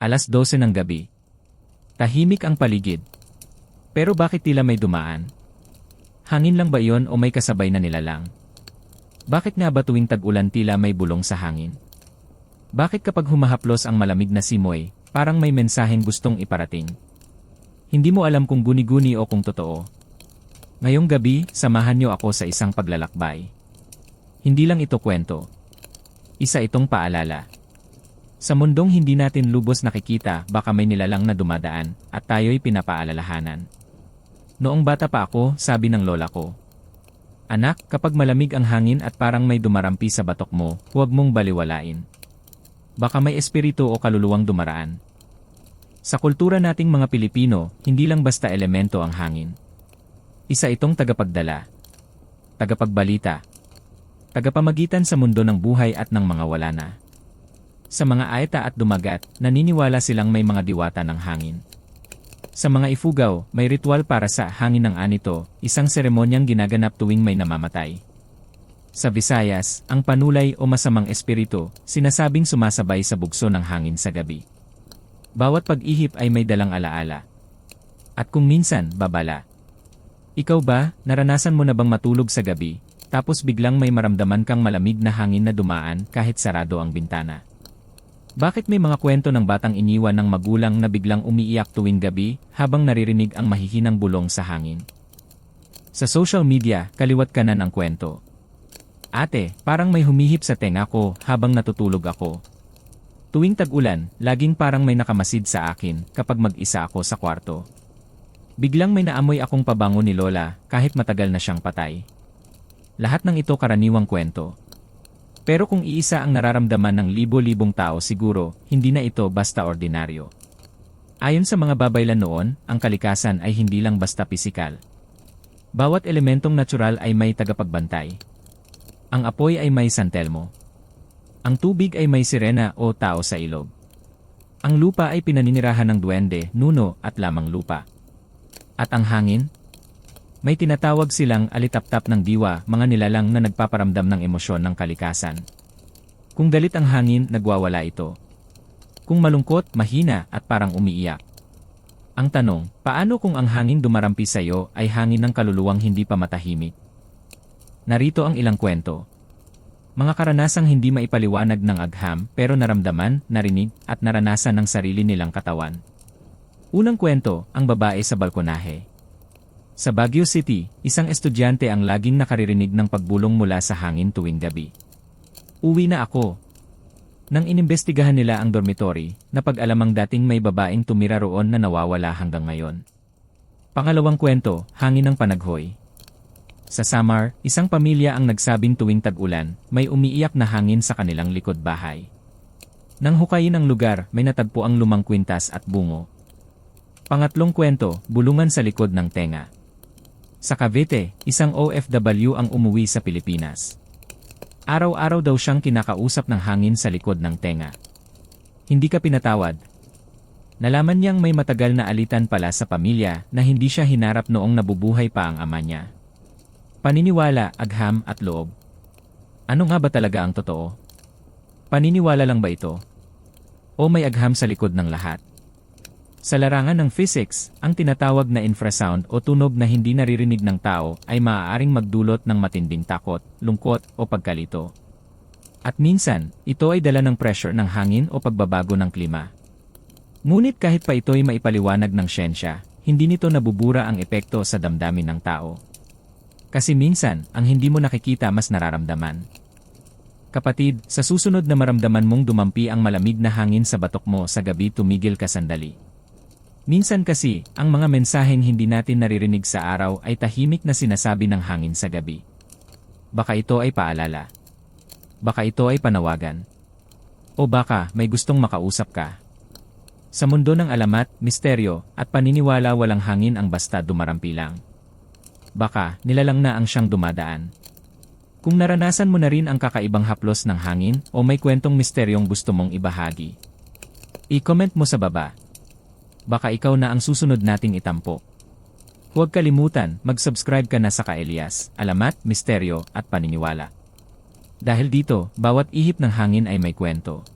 Alas 12 ng gabi. Tahimik ang paligid. Pero bakit tila may dumaan? Hangin lang ba iyon o may kasabay na nilalang? Bakit nga ba tuwing tag-ulan tila may bulong sa hangin? Bakit kapag humahaplos ang malamig na simoy, parang may mensaheng gustong iparating? Hindi mo alam kung guni-guni o kung totoo. Ngayong gabi, samahan niyo ako sa isang paglalakbay. Hindi lang ito kwento. Isa itong paalala. Sa mundong hindi natin lubos nakikita, baka may nilalang na dumadaan, at tayo'y pinapaalalahanan. Noong bata pa ako, sabi ng lola ko, Anak, kapag malamig ang hangin at parang may dumarampi sa batok mo, huwag mong baliwalain. Baka may espiritu o kaluluwang dumaraan. Sa kultura nating mga Pilipino, hindi lang basta elemento ang hangin. Isa itong tagapagdala, tagapagbalita, tagapamagitan sa mundo ng buhay at ng mga wala na. Sa mga aeta at dumagat, naniniwala silang may mga diwata ng hangin. Sa mga ifugaw, may ritual para sa hangin ng anito, isang seremonyang ginaganap tuwing may namamatay. Sa Visayas, ang panulay o masamang espiritu, sinasabing sumasabay sa bugso ng hangin sa gabi. Bawat pag-ihip ay may dalang alaala. At kung minsan, babala. Ikaw ba, naranasan mo na bang matulog sa gabi, tapos biglang may maramdaman kang malamig na hangin na dumaan kahit sarado ang bintana? Bakit may mga kwento ng batang iniwan ng magulang na biglang umiiyak tuwing gabi habang naririnig ang mahihinang bulong sa hangin? Sa social media, kaliwat kanan ang kwento. Ate, parang may humihip sa tenga ko habang natutulog ako. Tuwing tag-ulan, laging parang may nakamasid sa akin kapag mag-isa ako sa kwarto. Biglang may naamoy akong pabango ni Lola kahit matagal na siyang patay. Lahat ng ito karaniwang kwento. Pero kung iisa ang nararamdaman ng libo-libong tao siguro, hindi na ito basta ordinaryo. Ayon sa mga babaylan noon, ang kalikasan ay hindi lang basta pisikal. Bawat elementong natural ay may tagapagbantay. Ang apoy ay may santelmo. Ang tubig ay may sirena o tao sa ilog. Ang lupa ay pinaninirahan ng duwende, nuno at lamang lupa. At ang hangin? May tinatawag silang alitaptap ng diwa, mga nilalang na nagpaparamdam ng emosyon ng kalikasan. Kung galit ang hangin, nagwawala ito. Kung malungkot, mahina at parang umiiyak. Ang tanong, paano kung ang hangin dumarampi sa iyo ay hangin ng kaluluwang hindi pa matahimik? Narito ang ilang kwento. Mga karanasang hindi maipaliwanag ng agham pero naramdaman, narinig at naranasan ng sarili nilang katawan. Unang kwento, ang babae sa balkonahe. Sa Baguio City, isang estudyante ang laging nakaririnig ng pagbulong mula sa hangin tuwing gabi. Uwi na ako. Nang inimbestigahan nila ang dormitory, napag-alamang dating may babaeng tumira roon na nawawala hanggang ngayon. Pangalawang kwento, hangin ng panaghoy. Sa Samar, isang pamilya ang nagsabing tuwing tag-ulan, may umiiyak na hangin sa kanilang likod bahay. Nang hukayin ang lugar, may natagpo ang lumang kwintas at bungo. Pangatlong kwento, bulungan sa likod ng tenga. Sa Cavite, isang OFW ang umuwi sa Pilipinas. Araw-araw daw siyang kinakausap ng hangin sa likod ng tenga. Hindi ka pinatawad. Nalaman niyang may matagal na alitan pala sa pamilya na hindi siya hinarap noong nabubuhay pa ang ama niya. Paniniwala, agham at loob. Ano nga ba talaga ang totoo? Paniniwala lang ba ito? O may agham sa likod ng lahat? Sa larangan ng physics, ang tinatawag na infrasound o tunog na hindi naririnig ng tao ay maaaring magdulot ng matinding takot, lungkot o pagkalito. At minsan, ito ay dala ng pressure ng hangin o pagbabago ng klima. Ngunit kahit pa ito'y maipaliwanag ng siyensya, hindi nito nabubura ang epekto sa damdamin ng tao. Kasi minsan, ang hindi mo nakikita mas nararamdaman. Kapatid, sa susunod na maramdaman mong dumampi ang malamig na hangin sa batok mo sa gabi tumigil ka sandali. Minsan kasi, ang mga mensaheng hindi natin naririnig sa araw ay tahimik na sinasabi ng hangin sa gabi. Baka ito ay paalala. Baka ito ay panawagan. O baka may gustong makausap ka. Sa mundo ng alamat, misteryo, at paniniwala walang hangin ang basta dumarampi lang. Baka, nilalang na ang siyang dumadaan. Kung naranasan mo na rin ang kakaibang haplos ng hangin o may kwentong misteryong gusto mong ibahagi, i-comment mo sa baba baka ikaw na ang susunod nating itampo. Huwag kalimutan, mag-subscribe ka na sa Kaelias, Alamat, Misteryo, at Paniniwala. Dahil dito, bawat ihip ng hangin ay may kwento.